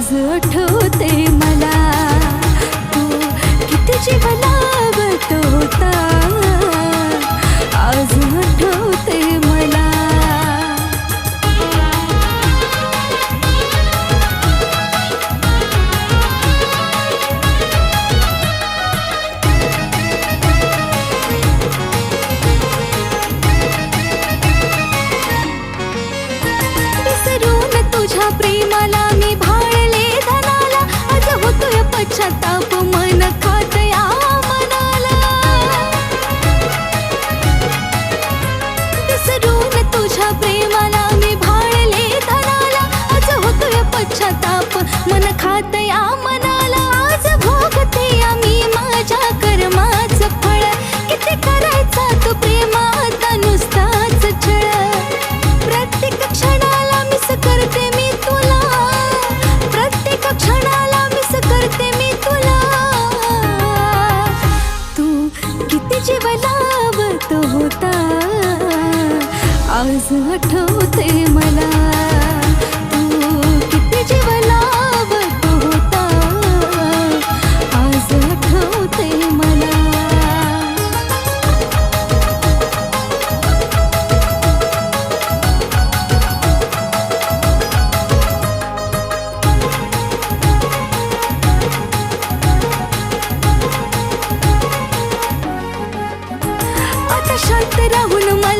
आज आठवते मला. तू किती जीवनावतो आज आठवते मला. तू किती जीवला होता आज मला. आता शांत राहून मला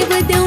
vivo deu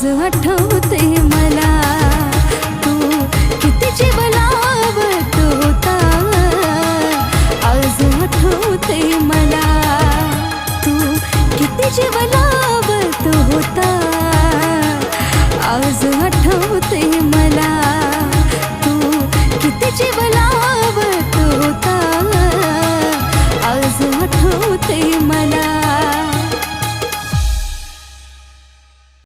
आज आठवते मला. तू किती जीवला होता. आज आठवते मला. तू किती जीवला होता. आज आठवते मला. तू किती जीवला